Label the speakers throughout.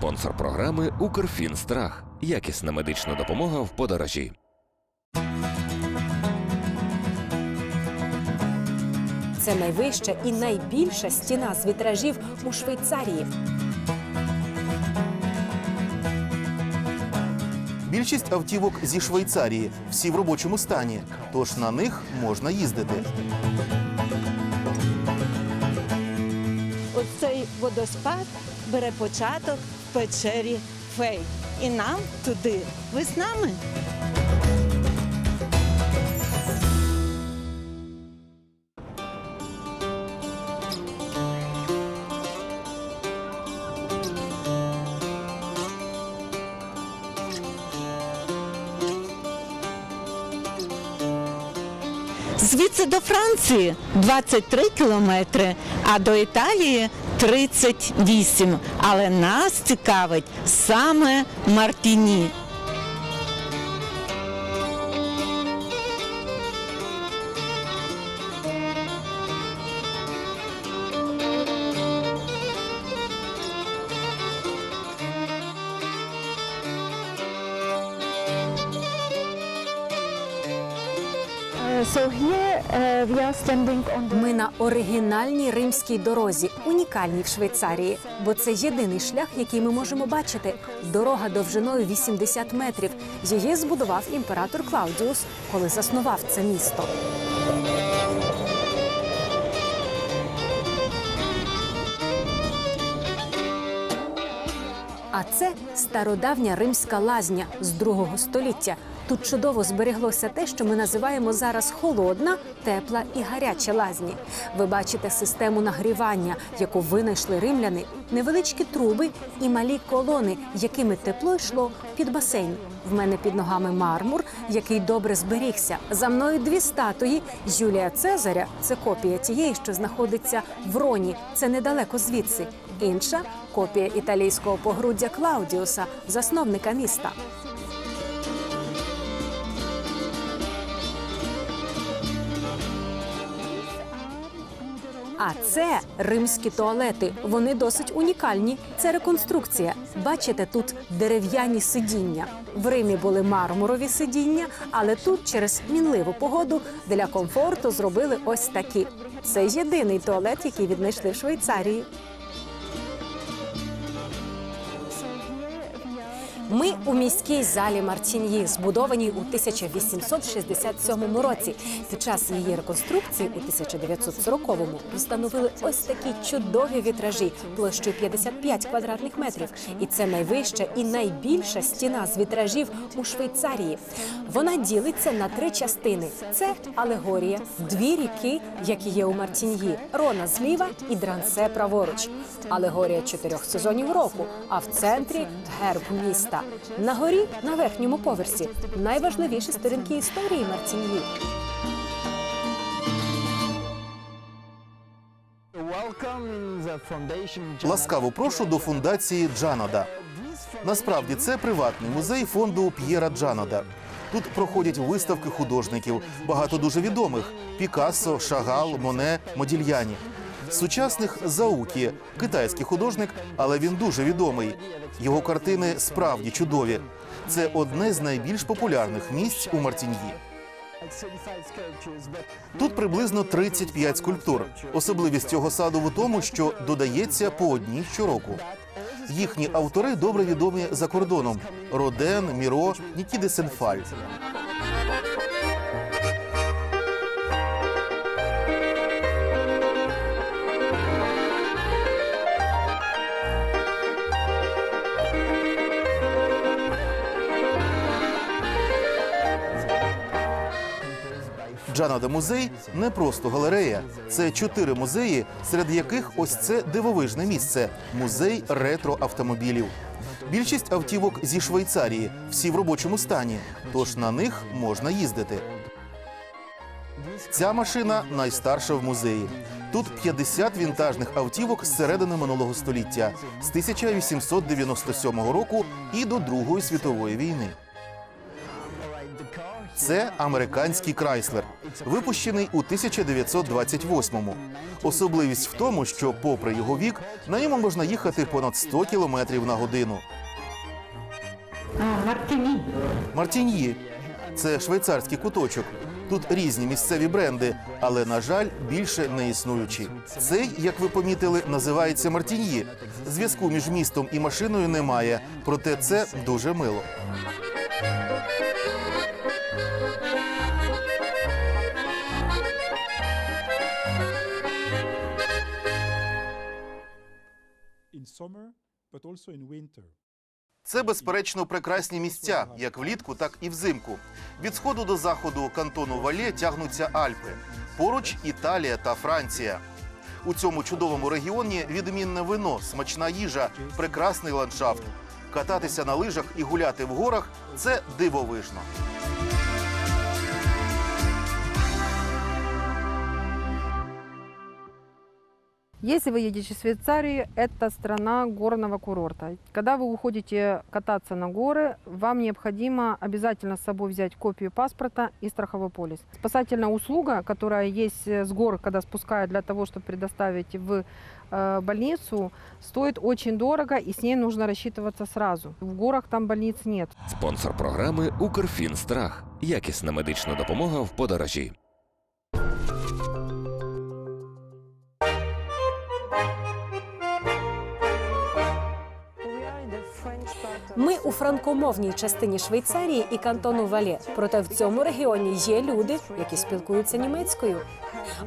Speaker 1: Спонсор програми Укрфінстрах. Якісна медична допомога в подорожі.
Speaker 2: Це найвища і найбільша стіна з вітражів у Швейцарії.
Speaker 3: Більшість автівок зі Швейцарії всі в робочому стані, тож на них можна їздити.
Speaker 4: Оцей водоспад бере початок печері Фей. І нам туди. Ви з нами? Звідси до Франції 23 кілометри, а до Італії 38. Але нас цікавить саме Мартіні.
Speaker 2: Ми на оригінальній римській дорозі, унікальній в Швейцарії, бо це єдиний шлях, який ми можемо бачити. Дорога довжиною 80 метрів. Її збудував імператор Клаудіус, коли заснував це місто. А це стародавня римська лазня з другого століття. Тут чудово збереглося те, що ми називаємо зараз холодна, тепла і гаряча лазні. Ви бачите систему нагрівання, яку винайшли римляни, невеличкі труби і малі колони, якими тепло йшло під басейн. В мене під ногами мармур, який добре зберігся. За мною дві статуї. Юлія Цезаря це копія тієї, що знаходиться в Роні. Це недалеко звідси. Інша копія італійського погруддя Клаудіуса, засновника міста. А це римські туалети. Вони досить унікальні. Це реконструкція. Бачите, тут дерев'яні сидіння. В Римі були мармурові сидіння, але тут через мінливу погоду для комфорту зробили ось такі. Це єдиний туалет, який віднайшли в Швейцарії. Ми у міській залі Мартіньї, збудованій у 1867 році. Під час її реконструкції у 1940-му встановили ось такі чудові вітражі площею 55 квадратних метрів. І це найвища і найбільша стіна з вітражів у Швейцарії. Вона ділиться на три частини: це алегорія, дві ріки, які є у Мартіньї, Рона зліва і Дрансе праворуч. Алегорія чотирьох сезонів року, а в центрі герб міста. На горі, на верхньому поверсі, найважливіші сторінки історії Мартіньї.
Speaker 3: Ласкаво прошу до фундації Джанода. Насправді це приватний музей фонду П'єра Джанода. Тут проходять виставки художників, багато дуже відомих: Пікассо, Шагал, Моне, Модільяні. Сучасних Заукі, китайський художник, але він дуже відомий. Його картини справді чудові. Це одне з найбільш популярних місць у Мартіньї. Тут приблизно 35 скульптур. Особливість цього саду в тому, що додається по одній щороку. Їхні автори добре відомі за кордоном: Роден, Міро, Нікіде Сенфаль. Джанада музей не просто галерея. Це чотири музеї, серед яких ось це дивовижне місце музей ретро-автомобілів. Більшість автівок зі Швейцарії, всі в робочому стані, тож на них можна їздити. Ця машина найстарша в музеї. Тут 50 вінтажних автівок з середини минулого століття з 1897 року і до Другої світової війни. Це американський Крайслер, випущений у 1928-му. Особливість в тому, що, попри його вік, на ньому можна їхати понад 100 кілометрів на годину. Мартіньї це швейцарський куточок. Тут різні місцеві бренди, але на жаль, більше не існуючі. Цей, як ви помітили, називається Мартіньї. Зв'язку між містом і машиною немає, проте це дуже мило. Це безперечно прекрасні місця, як влітку, так і взимку. Від сходу до заходу кантону Валє тягнуться Альпи. Поруч Італія та Франція. У цьому чудовому регіоні відмінне вино, смачна їжа, прекрасний ландшафт. Кататися на лижах і гуляти в горах це дивовижно.
Speaker 5: Если вы едете в Швейцарию, это страна горного курорта. Когда вы уходите кататься на горы, вам необходимо обязательно с собой взять копию паспорта и страховой полис. Спасательная услуга, которая есть э, с гор, когда спускают для того, чтобы предоставить в э, больницу, стоит очень дорого, и с ней нужно рассчитываться сразу. В горах там больниц нет.
Speaker 1: Спонсор програми Укрфінстрах. Якісна медична допомога в подорожі.
Speaker 2: Ми у франкомовній частині Швейцарії і кантону Валє. Проте в цьому регіоні є люди, які спілкуються німецькою.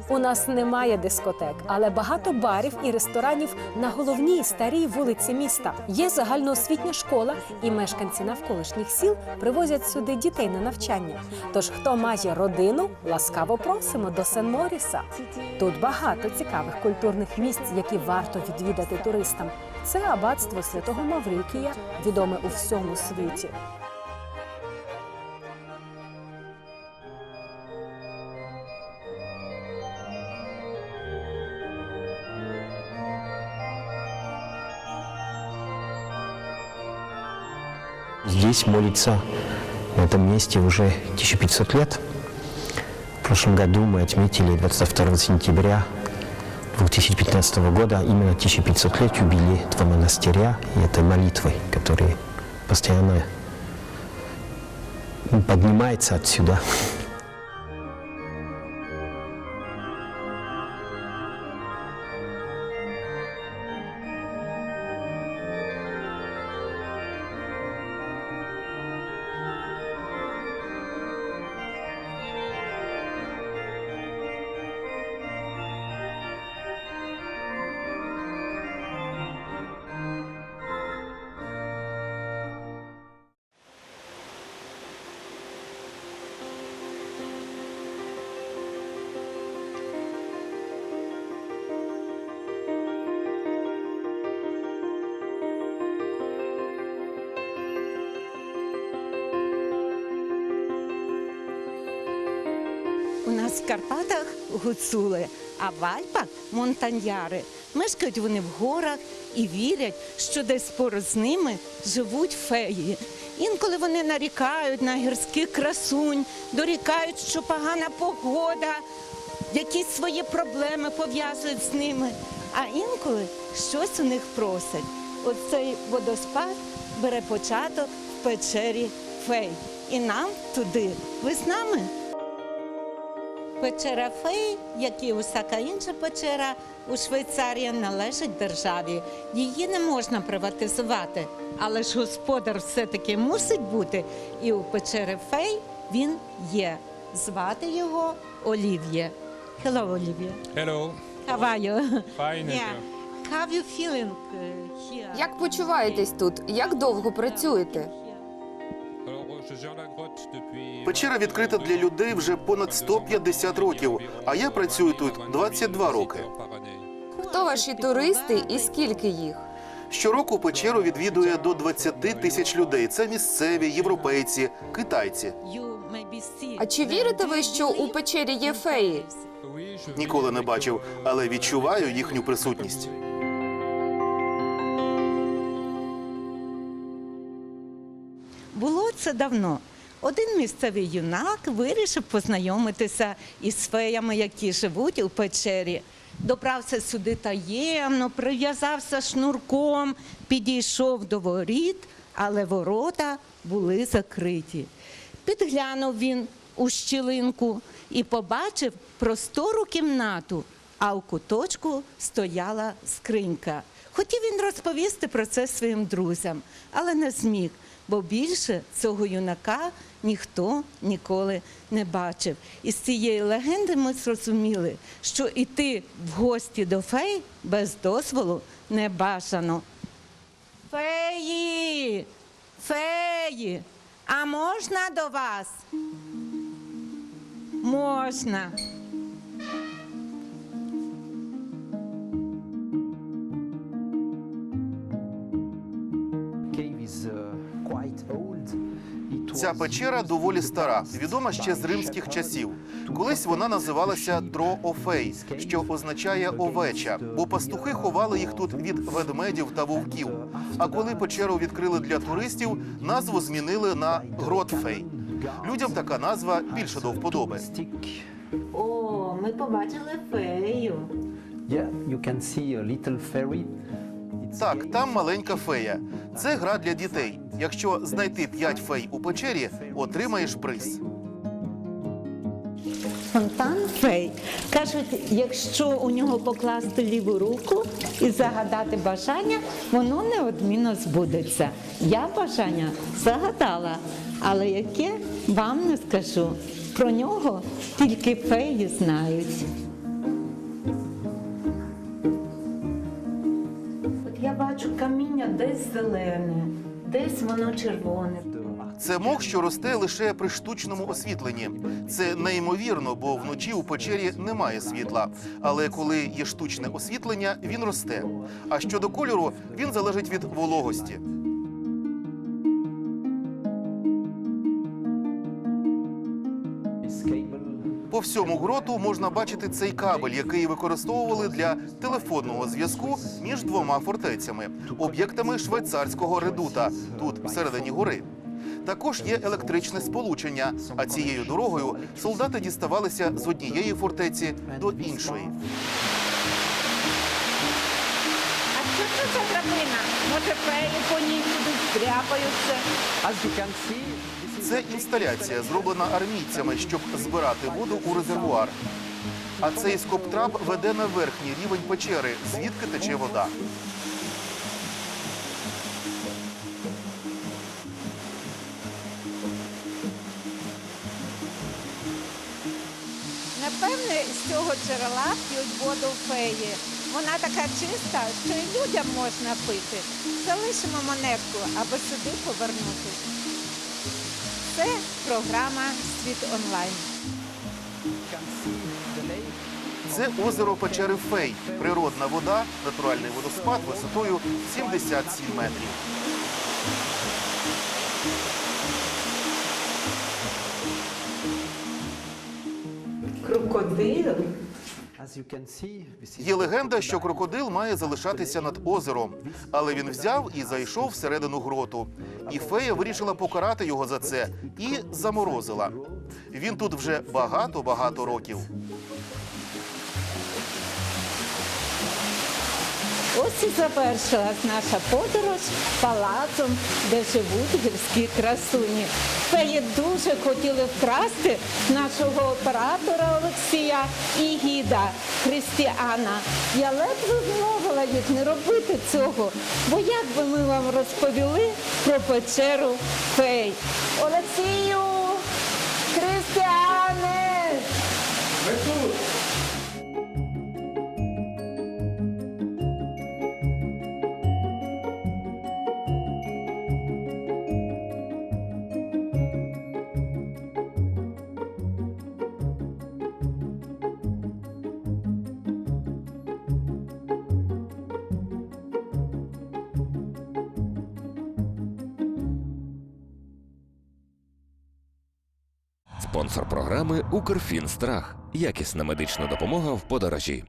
Speaker 2: У нас немає дискотек, але багато барів і ресторанів на головній старій вулиці міста. Є загальноосвітня школа, і мешканці навколишніх сіл привозять сюди дітей на навчання. Тож, хто має родину, ласкаво просимо до Сен-Моріса. Тут багато цікавих культурних місць, які варто відвідати туристам. Це аббатство святого Маврикія, відоме у всьому світі.
Speaker 6: Здесь молится на этом месте уже 1500 лет. В прошлом году мы отметили 22 сентября 2015 года именно 1500 лет юбилей этого монастыря и этой молитвы, которая постоянно поднимается отсюда.
Speaker 4: В Карпатах гуцули, а в Альпах монтаньяри. Мешкають вони в горах і вірять, що десь поруч з ними живуть феї. Інколи вони нарікають на гірських красунь, дорікають, що погана погода, якісь свої проблеми пов'язують з ними. А інколи щось у них просять. Оцей водоспад бере початок в печері фей. І нам туди. Ви з нами? Печера Фей, як і усяка інша печера у Швейцарії, належить державі. Її не можна приватизувати. Але ж господар все-таки мусить бути. І у печери Фей він є. Звати його Олів'є. Hello, Олів'є.
Speaker 7: Hello,
Speaker 4: How are you?
Speaker 7: fine.
Speaker 4: Yeah. How you feeling uh, here?
Speaker 8: Як почуваєтесь тут? Як довго працюєте?
Speaker 3: Печера відкрита для людей вже понад 150 років, а я працюю тут 22 роки.
Speaker 8: Хто ваші туристи і скільки їх?
Speaker 3: Щороку печеру відвідує до 20 тисяч людей. Це місцеві, європейці, китайці.
Speaker 8: А чи вірите ви, що у печері є феї?
Speaker 3: Ніколи не бачив, але відчуваю їхню присутність.
Speaker 4: Було це давно. Один місцевий юнак вирішив познайомитися із феями, які живуть у печері. Добрався сюди таємно, прив'язався шнурком, підійшов до воріт, але ворота були закриті. Підглянув він у щілинку і побачив простору кімнату, а у куточку стояла скринька. Хотів він розповісти про це своїм друзям, але не зміг, бо більше цього юнака ніхто ніколи не бачив. Із цієї легенди ми зрозуміли, що йти в гості до фей без дозволу не бажано. Феї! Феї! А можна до вас? Можна.
Speaker 3: Ця печера доволі стара, відома ще з римських часів. Колись вона називалася Тро-Офей, що означає овеча, бо пастухи ховали їх тут від ведмедів та вовків. А коли печеру відкрили для туристів, назву змінили на Гротфей. Людям така назва більше до вподоби.
Speaker 4: О, ми побачили фею.
Speaker 6: Yeah, you can see a little fairy.
Speaker 3: Так, там маленька фея. Це гра для дітей. Якщо знайти п'ять фей у печері, отримаєш приз.
Speaker 4: Фонтан фей. Кажуть, якщо у нього покласти ліву руку і загадати бажання, воно неодмінно збудеться. Я бажання загадала, але яке вам не скажу. Про нього тільки феї знають. Каміння десь зелене, десь воно червоне.
Speaker 3: Це мох, що росте лише при штучному освітленні. Це неймовірно, бо вночі у печері немає світла. Але коли є штучне освітлення, він росте. А щодо кольору, він залежить від вологості. По всьому гроту можна бачити цей кабель, який використовували для телефонного зв'язку між двома фортецями, об'єктами швейцарського редута, тут всередині гори. Також є електричне сполучення, а цією дорогою солдати діставалися з однієї фортеці до іншої.
Speaker 4: А що це? Може, феї по ній будуть
Speaker 6: is
Speaker 3: Це інсталяція, зроблена армійцями, щоб збирати воду у резервуар. А цей скобтрап веде на верхній рівень печери, звідки тече вода.
Speaker 4: Напевне, з цього джерела п'ють воду феї. Вона така чиста, що і людям можна пити. Залишимо монетку, аби сюди повернутися. Це програма Світ онлайн.
Speaker 3: Це озеро печери Фей. Природна вода, натуральний водоспад висотою 77 метрів.
Speaker 4: Крокодил.
Speaker 3: Є легенда, що крокодил має залишатися над озером, але він взяв і зайшов всередину гроту. І фея вирішила покарати його за це і заморозила. Він тут вже багато-багато років.
Speaker 4: Ось і завершилась наша подорож палацом, де живуть гірські красуні. Феї дуже хотіли вкрасти нашого оператора Олексія і гіда Христіана. Я ледве змовила їх не робити цього, бо як би ми вам розповіли про печеру фей. Олексію!
Speaker 1: Спонсор програми Укрфінстрах. Якісна медична допомога в подорожі.